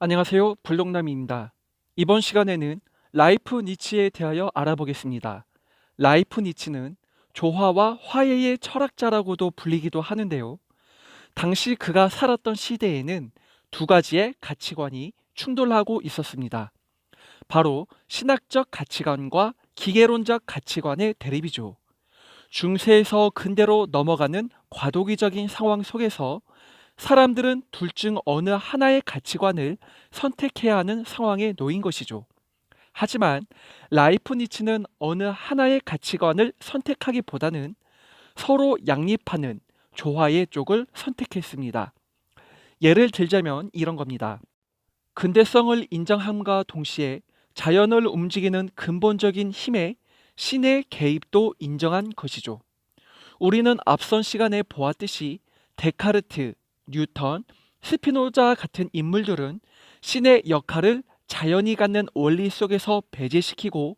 안녕하세요. 블록남입니다. 이번 시간에는 라이프 니치에 대하여 알아보겠습니다. 라이프 니치는 조화와 화해의 철학자라고도 불리기도 하는데요. 당시 그가 살았던 시대에는 두 가지의 가치관이 충돌하고 있었습니다. 바로 신학적 가치관과 기계론적 가치관의 대립이죠. 중세에서 근대로 넘어가는 과도기적인 상황 속에서 사람들은 둘 중 어느 하나의 가치관을 선택해야 하는 상황에 놓인 것이죠. 하지만 라이프니츠는 어느 하나의 가치관을 선택하기보다는 서로 양립하는 조화의 쪽을 선택했습니다. 예를 들자면 이런 겁니다. 근대성을 인정함과 동시에 자연을 움직이는 근본적인 힘에 신의 개입도 인정한 것이죠. 우리는 앞선 시간에 보았듯이 데카르트, 뉴턴, 스피노자 같은 인물들은 신의 역할을 자연이 갖는 원리 속에서 배제시키고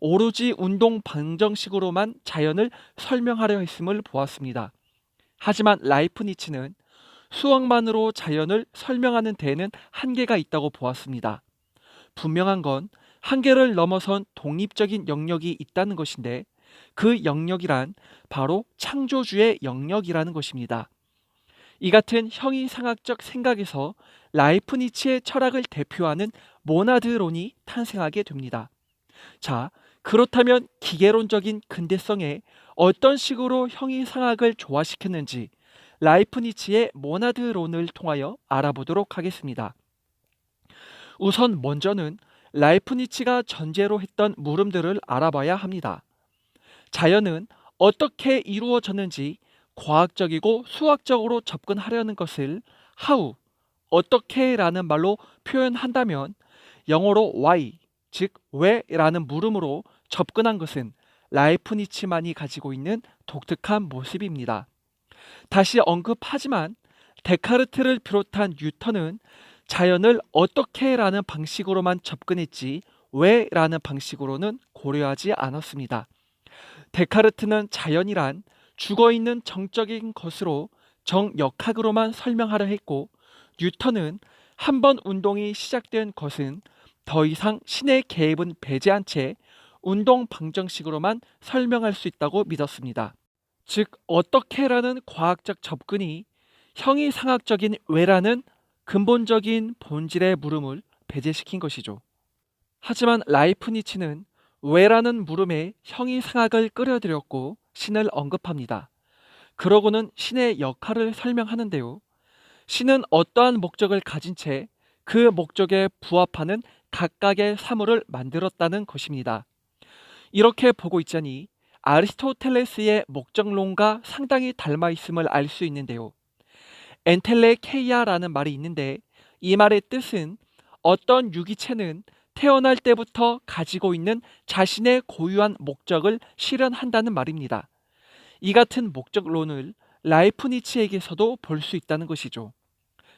오로지 운동 방정식으로만 자연을 설명하려 했음을 보았습니다. 하지만 라이프니츠는 수학만으로 자연을 설명하는 데에는 한계가 있다고 보았습니다. 분명한 건 한계를 넘어선 독립적인 영역이 있다는 것인데 그 영역이란 바로 창조주의 영역이라는 것입니다. 이 같은 형이상학적 생각에서 라이프니치의 철학을 대표하는 모나드론이 탄생하게 됩니다. 자, 그렇다면 기계론적인 근대성에 어떤 식으로 형이상학을 조화시켰는지 라이프니치의 모나드론을 통하여 알아보도록 하겠습니다. 우선 먼저는 라이프니치가 전제로 했던 물음들을 알아봐야 합니다. 자연은 어떻게 이루어졌는지 과학적이고 수학적으로 접근하려는 것을 how, 어떻게라는 말로 표현한다면 영어로 why, 즉 왜라는 물음으로 접근한 것은 라이프니치만이 가지고 있는 독특한 모습입니다. 다시 언급하지만 데카르트를 비롯한 뉴턴은 자연을 어떻게라는 방식으로만 접근했지 왜라는 방식으로는 고려하지 않았습니다. 데카르트는 자연이란 죽어 있는 정적인 것으로 정역학으로만 설명하려 했고 뉴턴은 한 번 운동이 시작된 것은 더 이상 신의 개입은 배제한 채 운동 방정식으로만 설명할 수 있다고 믿었습니다. 즉 어떻게라는 과학적 접근이 형이상학적인 왜라는 근본적인 본질의 물음을 배제시킨 것이죠. 하지만 라이프니치는 왜라는 물음에 형이상학을 끌어들였고 신을 언급합니다. 그러고는 신의 역할을 설명하는데요. 신은 어떠한 목적을 가진 채 그 목적에 부합하는 각각의 사물을 만들었다는 것입니다. 이렇게 보고 있자니 아리스토텔레스의 목적론과 상당히 닮아 있음을 알 수 있는데요. 엔텔레케이아라는 말이 있는데 이 말의 뜻은 어떤 유기체는 태어날 때부터 가지고 있는 자신의 고유한 목적을 실현한다는 말입니다. 이 같은 목적론을 라이프니치에게서도 볼 수 있다는 것이죠.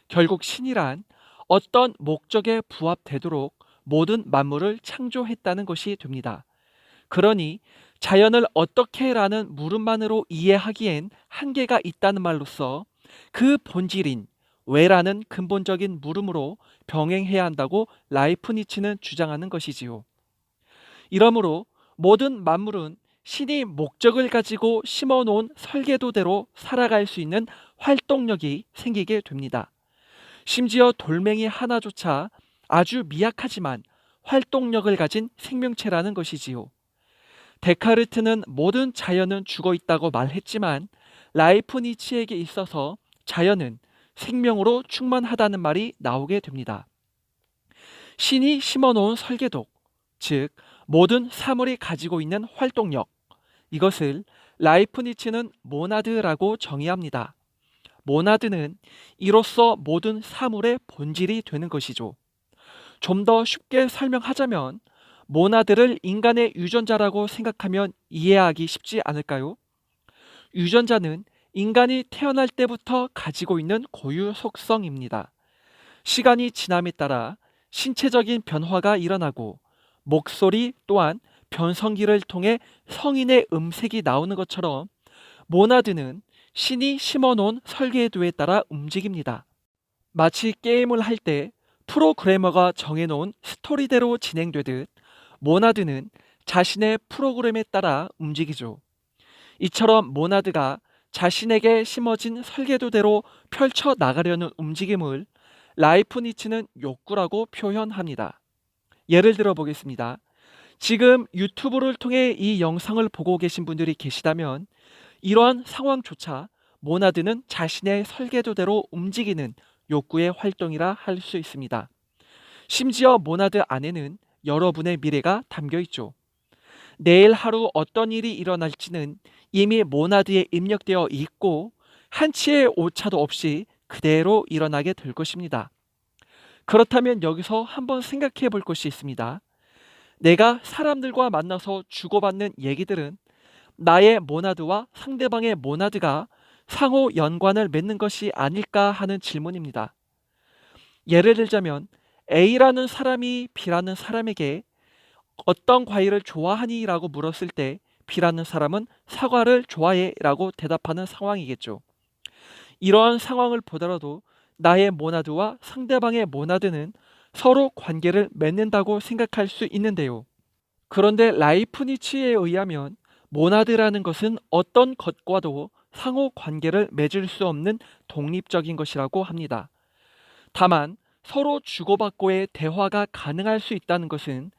결국 신이란 어떤 목적에 부합되도록 모든 만물을 창조했다는 것이 됩니다. 그러니 자연을 어떻게라는 물음만으로 이해하기엔 한계가 있다는 말로서 그 본질인 왜라는 근본적인 물음으로 병행해야 한다고 라이프니치는 주장하는 것이지요. 이러므로 모든 만물은 신이 목적을 가지고 심어 놓은 설계도대로 살아갈 수 있는 활동력이 생기게 됩니다. 심지어 돌멩이 하나조차 아주 미약하지만 활동력을 가진 생명체라는 것이지요. 데카르트는 모든 자연은 죽어 있다고 말했지만 라이프니치에게 있어서 자연은 생명으로 충만하다는 말이 나오게 됩니다. 신이 심어놓은 설계도, 즉 모든 사물이 가지고 있는 활동력, 이것을 라이프니치는 모나드라고 정의합니다. 모나드는 이로써 모든 사물의 본질이 되는 것이죠. 좀 더 쉽게 설명하자면 모나드를 인간의 유전자라고 생각하면 이해하기 쉽지 않을까요? 유전자는 인간이 태어날 때부터 가지고 있는 고유 속성입니다. 시간이 지남에 따라 신체적인 변화가 일어나고 목소리 또한 변성기를 통해 성인의 음색이 나오는 것처럼 모나드는 신이 심어놓은 설계도에 따라 움직입니다. 마치 게임을 할 때 프로그래머가 정해놓은 스토리대로 진행되듯 모나드는 자신의 프로그램에 따라 움직이죠. 이처럼 모나드가 자신에게 심어진 설계도대로 펼쳐 나가려는 움직임을 라이프니츠는 욕구라고 표현합니다. 예를 들어 보겠습니다. 지금 유튜브를 통해 이 영상을 보고 계신 분들이 계시다면 이러한 상황조차 모나드는 자신의 설계도대로 움직이는 욕구의 활동이라 할 수 있습니다. 심지어 모나드 안에는 여러분의 미래가 담겨 있죠. 내일 하루 어떤 일이 일어날지는 이미 모나드에 입력되어 있고 한치의 오차도 없이 그대로 일어나게 될 것입니다. 그렇다면 여기서 한번 생각해 볼 것이 있습니다. 내가 사람들과 만나서 주고받는 얘기들은 나의 모나드와 상대방의 모나드가 상호 연관을 맺는 것이 아닐까 하는 질문입니다. 예를 들자면 A라는 사람이 B라는 사람에게 어떤 과일을 좋아하니? 라고 물었을 때 B라는 사람은 사과를 좋아해 라고 대답하는 상황이겠죠. 이러한 상황을 보더라도 나의 모나드와 상대방의 모나드는 서로 관계를 맺는다고 생각할 수 있는데요. 그런데 라이프니치에 의하면 모나드라는 것은 어떤 것과도 상호 관계를 맺을 수 없는 독립적인 것이라고 합니다. 다만 서로 주고받고의 대화가 가능할 수 있다는 것은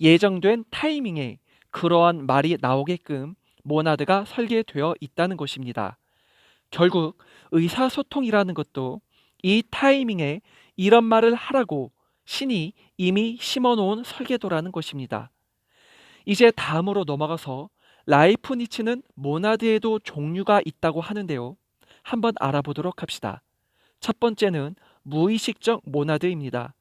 예정된 타이밍에 그러한 말이 나오게끔 모나드가 설계되어 있다는 것입니다. 결국 의사소통이라는 것도 이 타이밍에 이런 말을 하라고 신이 이미 심어놓은 설계도라는 것입니다. 이제 다음으로 넘어가서 라이프니츠는 모나드에도 종류가 있다고 하는데요. 한번 알아보도록 합시다. 첫 번째는 무의식적 모나드입니다.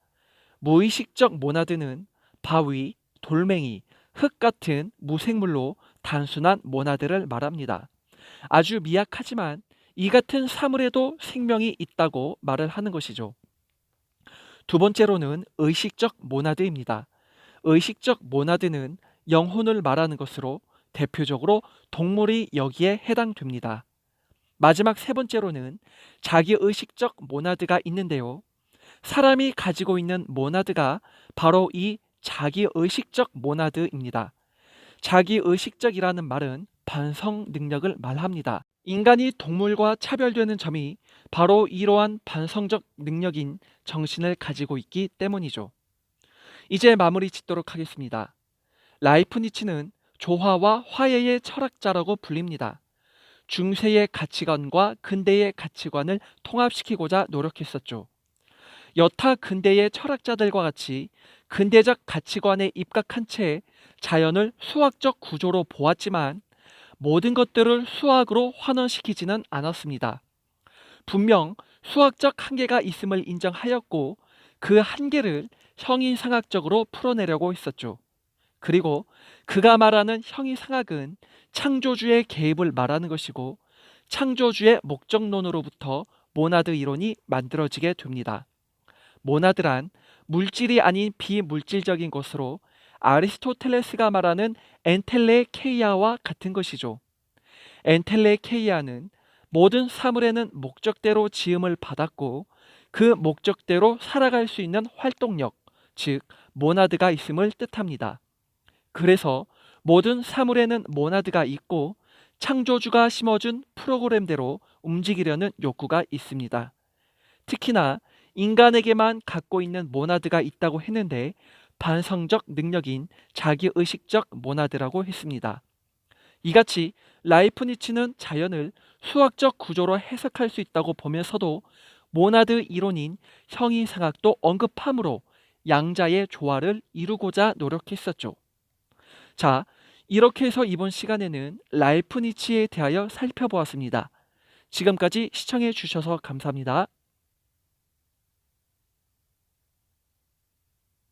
무의식적 모나드는 바위, 돌멩이, 흙 같은 무생물로 단순한 모나드를 말합니다. 아주 미약하지만 이 같은 사물에도 생명이 있다고 말을 하는 것이죠. 두 번째로는 의식적 모나드입니다. 의식적 모나드는 영혼을 말하는 것으로 대표적으로 동물이 여기에 해당됩니다. 마지막 세 번째로는 자기 의식적 모나드가 있는데요. 사람이 가지고 있는 모나드가 바로 이 자기 의식적 모나드입니다. 자기 의식적이라는 말은 반성 능력을 말합니다. 인간이 동물과 차별되는 점이 바로 이러한 반성적 능력인 정신을 가지고 있기 때문이죠. 이제 마무리 짓도록 하겠습니다. 라이프니츠는 조화와 화해의 철학자라고 불립니다. 중세의 가치관과 근대의 가치관을 통합시키고자 노력했었죠. 여타 근대의 철학자들과 같이 근대적 가치관에 입각한 채 자연을 수학적 구조로 보았지만 모든 것들을 수학으로 환원시키지는 않았습니다. 분명 수학적 한계가 있음을 인정하였고 그 한계를 형이상학적으로 풀어내려고 했었죠. 그리고 그가 말하는 형이상학은 창조주의 개입을 말하는 것이고 창조주의 목적론으로부터 모나드 이론이 만들어지게 됩니다. 모나드란 물질이 아닌 비물질적인 것으로 아리스토텔레스가 말하는 엔텔레케이아와 같은 것이죠. 엔텔레케이아는 모든 사물에는 목적대로 지음을 받았고 그 목적대로 살아갈 수 있는 활동력, 즉 모나드가 있음을 뜻합니다. 그래서 모든 사물에는 모나드가 있고 창조주가 심어준 프로그램대로 움직이려는 욕구가 있습니다. 특히나 인간에게만 갖고 있는 모나드가 있다고 했는데 반성적 능력인 자기의식적 모나드라고 했습니다. 이같이 라이프니츠는 자연을 수학적 구조로 해석할 수 있다고 보면서도 모나드 이론인 형이상학도 언급함으로 양자의 조화를 이루고자 노력했었죠. 자, 이렇게 해서 이번 시간에는 라이프니츠에 대하여 살펴보았습니다. 지금까지 시청해 주셔서 감사합니다.